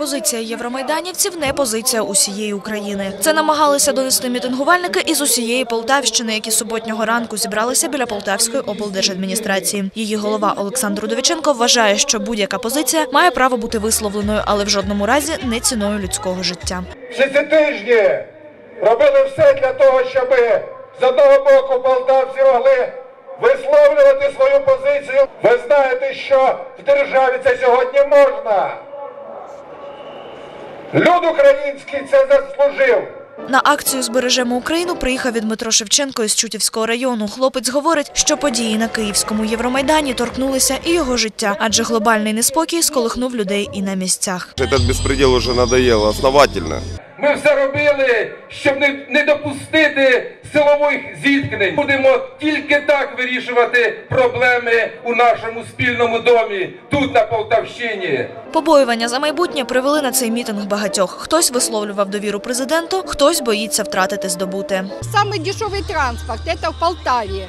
Позиція євромайданівців не позиція усієї України. Це намагалися донести мітингувальники із усієї Полтавщини, які суботнього ранку зібралися біля Полтавської облдержадміністрації. Її голова Олександр Удовиченко вважає, що будь-яка позиція має право бути висловленою, але в жодному разі не ціною людського життя. Всі ці тижні робили все для того, щоб з одного боку полтавці могли висловлювати свою позицію. Ви знаєте, що в державі це сьогодні можна. Люд український це заслужив. На акцію Збережемо Україну приїхав від Дмитро Шевченко із Чутівського району. Хлопець говорить, що події на Київському Євромайдані торкнулися і його життя, адже глобальний неспокій сколихнув людей і на місцях. Цей безпреділ вже надоел основательно. Ми все робили, щоб не, не допустити силових зіткнень. Будемо тільки так вирішувати проблеми у нашому спільному домі, тут на Полтавщині. Побоювання за майбутнє привели на цей мітинг багатьох. Хтось висловлював довіру президенту, хтось боїться втратити здобуте. Самый дешевый транспорт – это в Полтаве.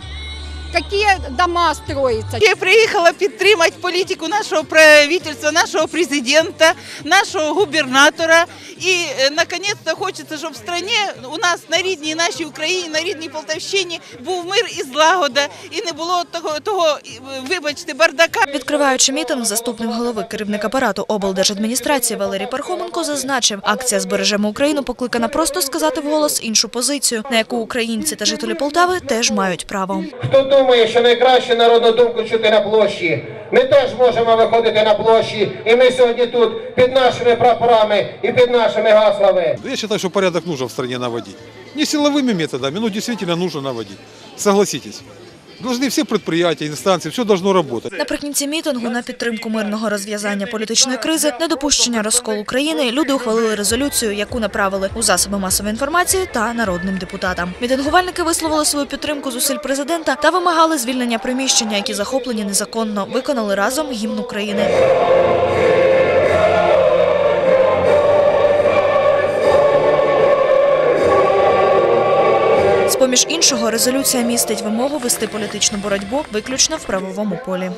Какие дома строятся? Я приїхала підтримати політику нашого правительства, нашого президента, нашого губернатора. І е, наконец-то хочеться, щоб в стране у нас на рідній нашій Україні, на рідній Полтавщині був мир і злагода, і не було того, того е, вибачте, бардака. Відкриваючи мітинг, заступник голови керівник апарату облдержадміністрації Валерій Пархоменко зазначив, акція Збережемо Україну покликана просто сказати вголос іншу позицію, на яку українці та жителі Полтави теж мають право. Хто думає, що найкраще народну думку чути на площі? Ми теж можемо виходити на площі, і ми сьогодні тут під нашими прапорами і під нашими гаслами. Я вважаю, що порядок нужен в країні наводити. Не силовими методами, но дійсно нужно наводити. Согласитесь. Должны все предприятия, инстанции, все должно работать. Наприкінці мітингу на підтримку мирного розв'язання політичної кризи, недопущення розколу країни, люди ухвалили резолюцію, яку направили у засоби масової інформації та народним депутатам. Мітингувальники висловили свою підтримку зусиль президента та вимагали звільнення приміщення, які захоплені незаконно. Виконали разом гімн України. Поміж іншого, резолюція містить вимогу вести політичну боротьбу виключно в правовому полі.